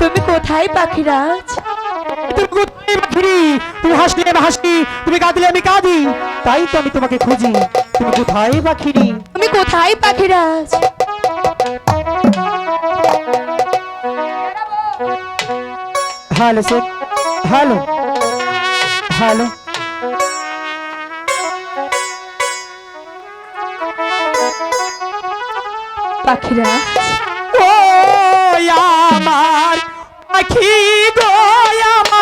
তুমি কোথায় পাখিরাজ? তুমি কোথায় পাখিরি? তুমি হাসলে আমি হাসি তুমি কাঁদলে আমি কাঁদি। তাই তো আমি তোমাকে খুঁজি। তুমি কোথায় পাখিরি? তুমি কোথায় পাখিরাজ? হ্যালো সে হ্যালো। হ্যালো। পাখিরা আমার পাখি গো আমার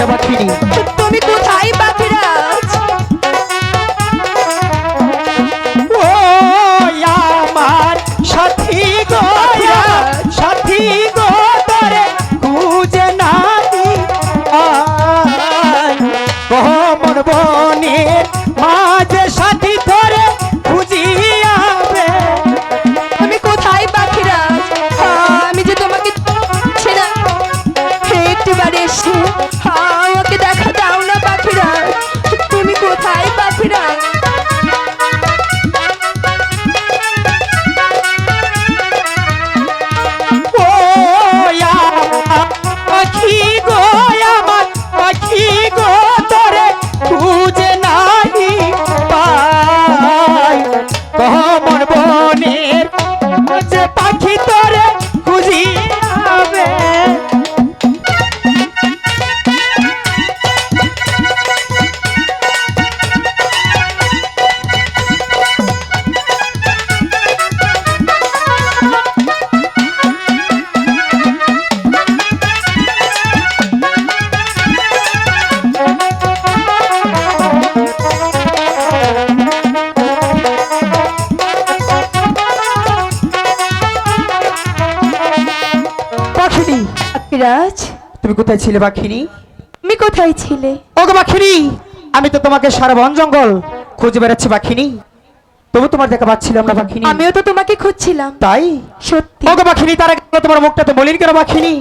Sabatini. তুমি কোথায় ছিলে বাখিনি তুমি কোথায় ছিলে? ও গো বাখিনি আমি তো তোমাকে সারা বন জঙ্গল খুঁজে বেড়াচ্ছি বাখিনি তবু তোমার দেখা পাচ্ছিলাম না বাখিনি আমিও তো তোমাকে খুঁজছিলাম। তাই? সত্যি। ও গো বাখিনি তার আগে তোমার মুখটা তো বলিনি কেন বাখিনি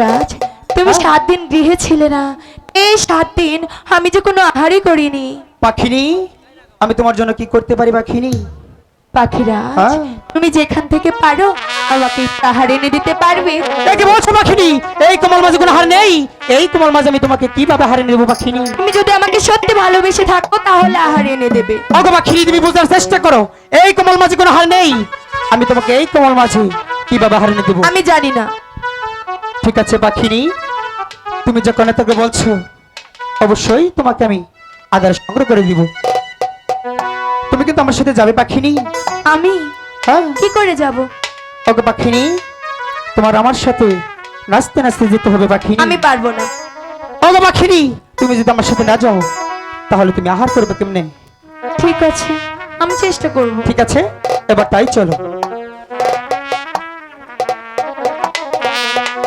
রাজ তুমি হ্যাঁ? সাত দিন গৃহে ছিলে না। এই সাত দিন আমি যে কোনো আহারই করিনি। পাখিনি আমি তোমার জন্য কি করতে পারি পাখিনি পাখিরা হ্যাঁ? তুমি যেখান থেকে পারো আমাকে আহার এনে দিতে পারবে? একে বলছো পাখিনি এই কোমল মাঝে কোনো হার নেই? এই কোমল মাঝে আমি তোমাকে কীভাবে হারে নেব পাখিনি তুমি যদি আমাকে সত্যি ভালোবেসে থাকো তাহলে আহার এনে দেবে। ওগো পাখিনি তুমি বুঝার চেষ্টা করো এই কোমল মাঝে কোনো হার নেই? আমি তোমাকে এই কোমল মাঝে কীভাবে হারে দেবো? আমি জানি না। ঠিক আছে পাখিনি তুমি যখন তোকে বলছো অবশ্যই তোমাকে আমি আদার সংগ্রহ করে দিব। তুমি কিন্তু আমার সাথে যাবে পাখিনি আমি? হ্যাঁ। কি করে যাব? ওকে পাখিনি তোমার আমার সাথে নাচতে নাচতে যেতে হবে পাখিনি। আমি পারব না। ওগো পাখিনি তুমি যদি আমার সাথে না যাও তাহলে তুমি আহার করবে কেমনে? ঠিক আছে আমি চেষ্টা করব। ঠিক আছে এবার তাই চলো।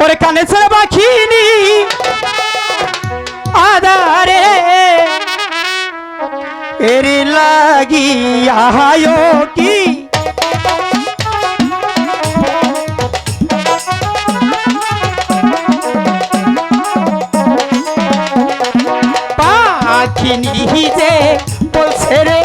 ওরে কানে ছেড়ে পাখিনি আদারে এরি লাগি আহায়ো কি পাখিনি যে বলছে রে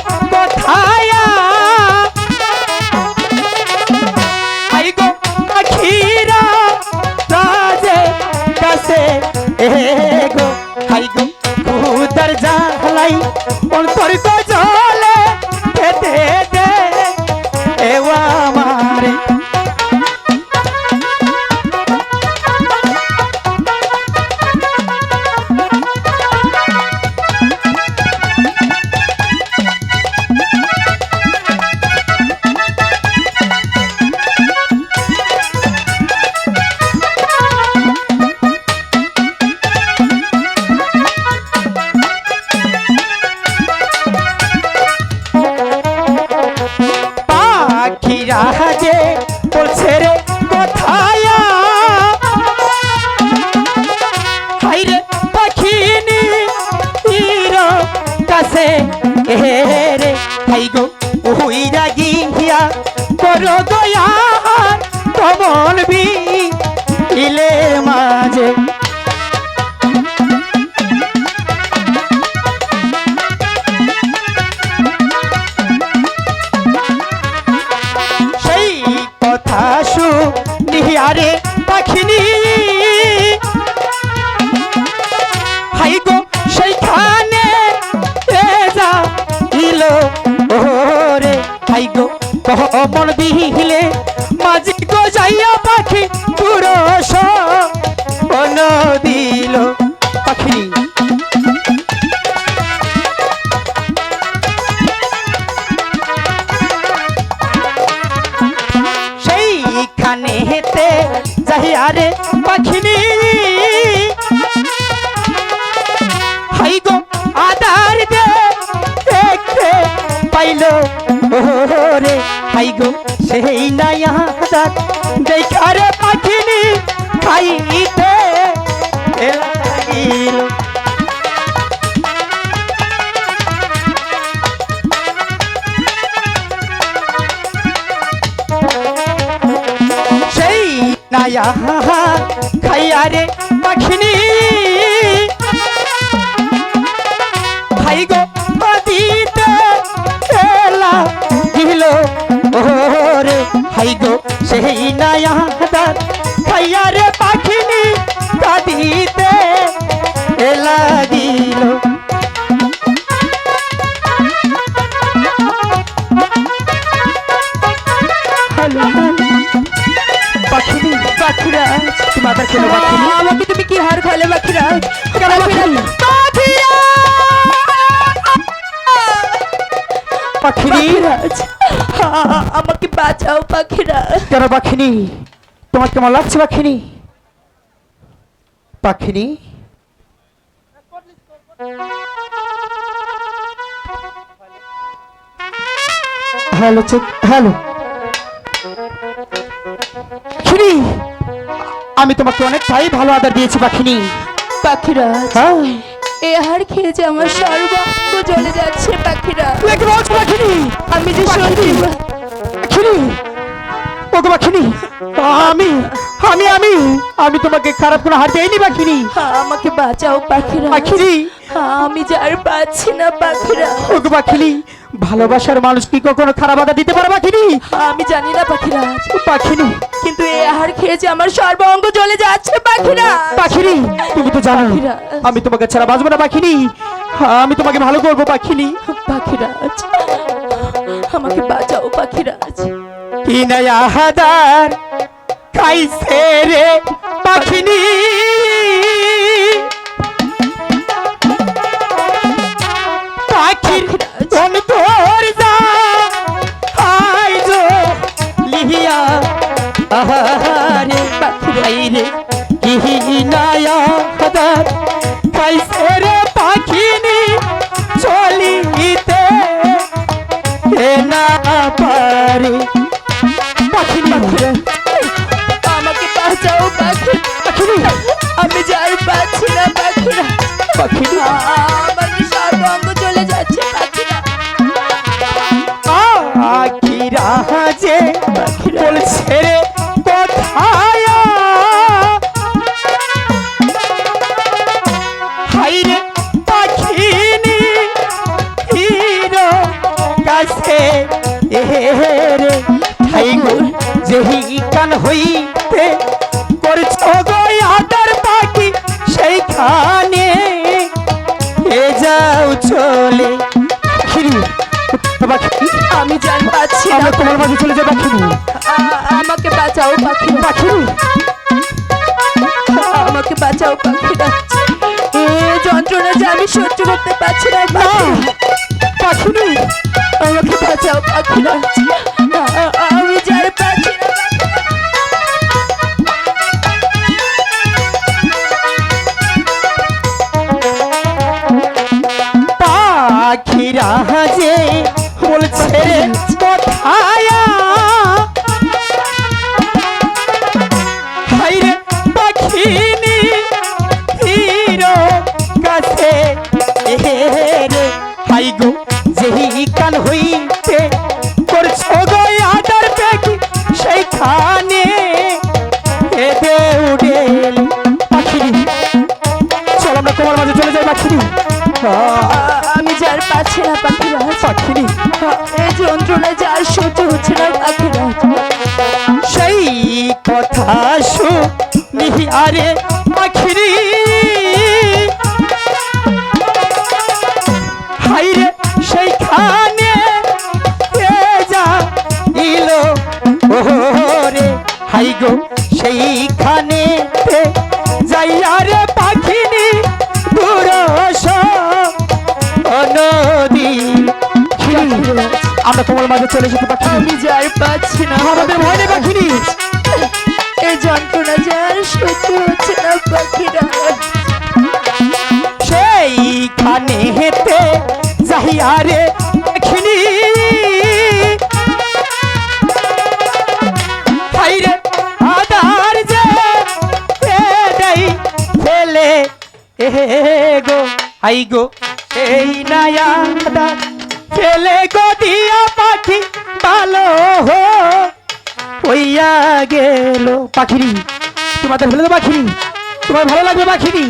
করো গো কমন দিলে মাঝি গো যাইয়া পাখি সেই নাই আদার দেখারে পাখিনি খাইতে লাগিল সেই নায়া খাইয়ারে পাখিনি ভাই গো গো সেই নায়া খাইয়ারে পাখিনি কাঁদিতে এলা দিল হ্যালো পাখিনি পাখিরাজ তুমি আবার কেন পাখিনি আমাকে তুমি কি হার খালে পাখিরাজ কেন পাখিনি পাখিনি পাখিরাজ আ- আমাকে বাঁচাও পাখিরাজ কেন পাখিনি? তোমার কেমন লাগছে পাখিনি? পাখিনি? Hello check hello. পাখিনি আমি তোমাকে অনেকটাই ভালো আদর দিয়েছি পাখিনি। পাখিরাজ হ্যাঁ। এ হার খেয়েছে আমার সর্বাঙ্গ জ্বলে যাচ্ছে পাখিরা। পাখিনি। আমি যে আমি আমি আমি আমি তোমাকে খারাপ কোনো হার দেয়নি পাখিনি আমাকে বাঁচাও পাখিরা আমি যার পাচ্ছি না পাখিরা ভালোবাসার মানুষ কি কখনো খারাপ আদা দিতে পারে পাখিনি আমি জানি না পাখিরা পাখিনি কিন্তু এ আহার খেয়েছে আমার সর্বাঙ্গ জ্বলে যাচ্ছে পাখিরা পাখিনি তুমি তো জানো। আমি তোমাকে ছাড়া বাঁচবো না পাখিনি আমি তোমাকে ভালো করব পাখিনি পাখিরাজ আমাকে বাঁচাও পাখিরাজ। কি নয়া হাদার খাইছে রে পাখিনি পাখিনি আমার সর্বাঙ্গ চলে যাচ্ছে পাখিরা আখিরা যে বলছে রে কোথায়? হাইরে পাখিনি হিরো কাছে এরে হাই গো যেহি কান হইতে আমরা তোমার মাঝে চলে যাই পাখিনি আ- আমাকে বাঁচাও পাখি পাখিনি আমাকে বাঁচাও পাখি এ যন্ত্রণা যে আমি সহ্য করতে পারছি না কথা শুনি আরে পাখিরি হাইরে সেইখানে এ যা ইলো ওরে হাই গো সেইখানে যাইয়া রে পাখিনি? পুরস নদী আমরা তোমার মাঝে চলে যেতে পাখিনি আমি যার পাচ্ছি না। আমাদের ভয় নেই পাখিনি। সেইখানে হেতে যাইয়া রে পাখিনি হাইরে আদার যে দেই ফেলে। এ গো হাই গো, এই নায়া আদার ফেলে গো দিয়া পাখি ভালো হইয়া গেল পাখিরি। তোমাদের দেবা পাখিরি তোমার ভালো লাগবে পাখিরি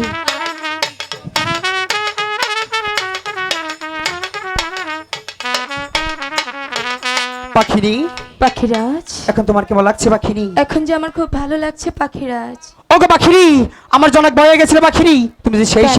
পাখিনি পাখিরাজ। এখন তোমার কেমন লাগছে পাখিনি এখন যে আমার খুব ভালো লাগছে পাখিরাজ। ওগো পাখিরি আমার জনক বয়ে গেছিল পাখিরি তুমি যে সেই